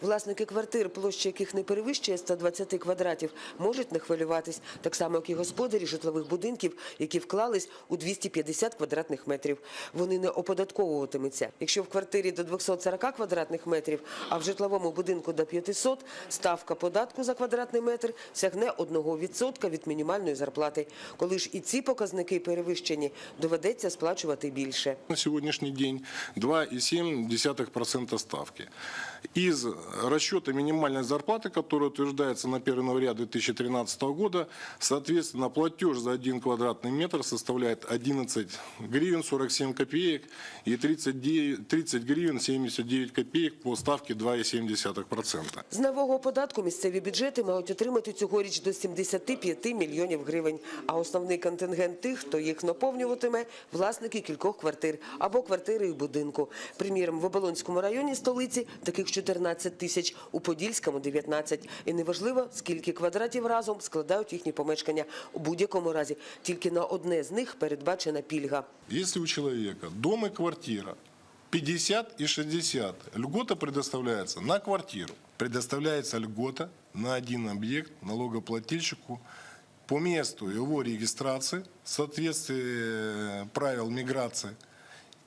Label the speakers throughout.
Speaker 1: Власники квартир, площа яких не перевищує 120 квадратів, можуть не хвилюватись, так само як і господарі житлових будинків, які вклались у 250 квадратних метрів. Вони не оподатковуватимуться. Якщо в квартирі до 240 квадратних метрів, а в житловому будинку до 500, ставка податку за квадратний метр сягне 1% від мінімальної зарплати. Коли ж і ці показники перевищені, доведеться сплачувати більше.
Speaker 2: На сегодняшний день 2,7% ставки. Из расчета минимальной зарплаты, которая утверждается на 1 января 2013 года, соответственно, платеж за 1 квадратный метр составляет 11 гривен 47 копеек и 39 30 гривен 79 копеек по ставке 2,7%.
Speaker 1: З нового податку місцеві бюджети мають отримати цьогоріч до 75 мільйонів гривень. А основний контингент тих, хто їх наповнюватиме – власники кількох квартир або квартири і будинку. Приміром, в Оболонському районі столиці таких 14 тисяч, у Подільському – 19. І неважливо, скільки квадратів разом складають їхні помешкання. У будь-якому разі тільки на одне з них передбачена пільга.
Speaker 2: Если у человека дом и квартира 50 и 60, льгота предоставляется на квартиру. Предоставляется льгота на один объект налогоплательщику по месту его регистрации в соответствии э, правил миграции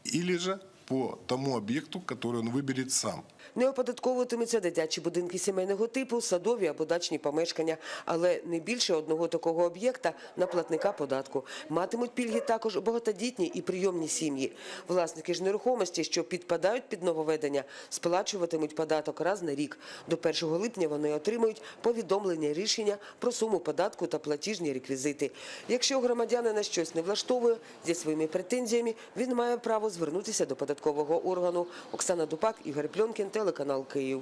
Speaker 2: или же по тому объекту, который он выберет сам.
Speaker 1: Не оподатковуватимуться дитячі будинки сімейного типу, садові або дачні помешкання, але не більше одного такого об'єкта на платника податку. Матимуть пільги також багатодітні і прийомні сім'ї. Власники ж нерухомості, що підпадають під нововведення, сплачуватимуть податок раз на рік. До 1 липня вони отримують повідомлення рішення про суму податку та платіжні реквізити. Якщо громадянина щось не влаштовує зі своїми претензіями, він має право звернутися до податкового органу. Оксана Дупак, Ігор Пльонкін, телеканал Київ.